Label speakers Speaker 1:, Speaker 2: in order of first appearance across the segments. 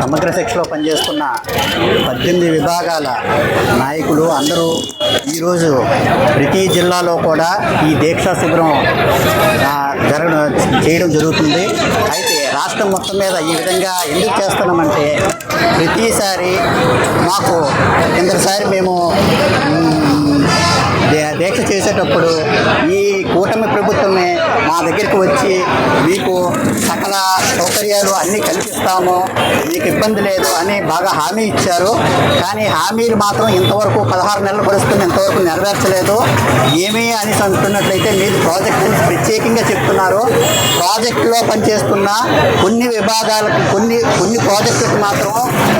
Speaker 1: సమగ్ర శిక్షలో పనిచేస్తున్న పద్దెనిమిది విభాగాల నాయకులు అందరూ ఈరోజు ప్రతి జిల్లాలో కూడా ఈ దీక్షా శిబిరం ఆ, జరగడం చేయడం జరుగుతుంది. అయితే రాష్ట్రం మొత్తం మీద ఈ విధంగా ఎందుకు చేస్తున్నామంటే ప్రతిసారి మాకు కిందసారి మేము దే- దీక్ష చేసేటప్పుడు ఈ కూటమి ప్రభుత్వమే మా దగ్గరికి వచ్చి సౌకర్యాలు అన్నీ కల్పిస్తాము మీకు ఇబ్బంది లేదు అని బాగా హామీ ఇచ్చారు. కానీ హామీలు మాత్రం ఇంతవరకు పదహారు నెలలు పరిస్థితులు ఇంతవరకు నెరవేర్చలేదు. ఏమీ అని అంటున్నట్లయితే మీరు ప్రాజెక్ట్ అని ప్రత్యేకంగా చెప్తున్నారు. ప్రాజెక్టులో పనిచేస్తున్న కొన్ని విభాగాలకు కొన్ని కొన్ని ప్రాజెక్టులకు మాత్రం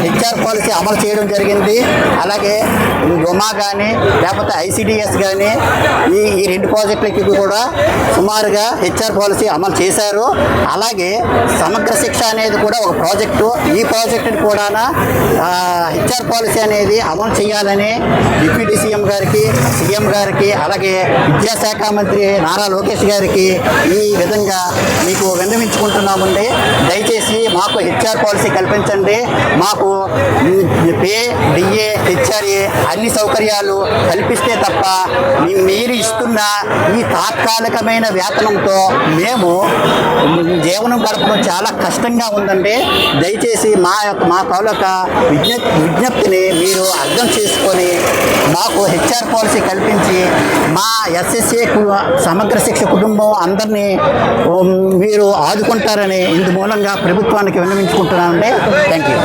Speaker 1: హెచ్ఆర్ పాలసీ అమలు చేయడం జరిగింది. అలాగే రుమా కానీ లేకపోతే ఐసిడిఎస్ కానీ ఈ ఈ రెండు ప్రాజెక్టులకి కూడా సుమారుగా హెచ్ఆర్ పాలసీ అమలు చేశారు. అలాగే సమగ్ర శిక్ష అనేది కూడా ఒక ప్రాజెక్టు. ఈ ప్రాజెక్టుని కూడా హెచ్ఆర్ పాలసీ అనేది అమలు చేయాలని డిప్యూటీ సీఎం గారికి సీఎం గారికి అలాగే విద్యాశాఖ మంత్రి నారా లోకేష్ గారికి ఈ విధంగా మీకు విన్నవించుకుంటున్నామండి. దయచేసి మాకు హెచ్ఆర్ పాలసీ కల్పించండి. మాకు పే డిఏ హెచ్ఆర్ఏ అన్ని సౌకర్యాలు కల్పిస్తే తప్ప మీ- మీరు ఇస్తున్న ఈ తాత్కాలికమైన వేతనంతో మేము జీవనం గడపడం చాలా కష్టంగా ఉందండి. దయచేసి మా యొక్క మా కౌలక విజ్ఞప్తిని మీరు అర్థం చేసుకొని మాకు హెచ్ఆర్ పాలసీ కల్పించి మా ఎస్ఎస్ఏ సమగ్ర శిక్ష కుటుంబం అందరినీ మీరు ఆదుకుంటారని ఇందు మూలంగా ప్రభుత్వానికి విన్నవించుకుంటున్నానండి థ్యాంక్ యూ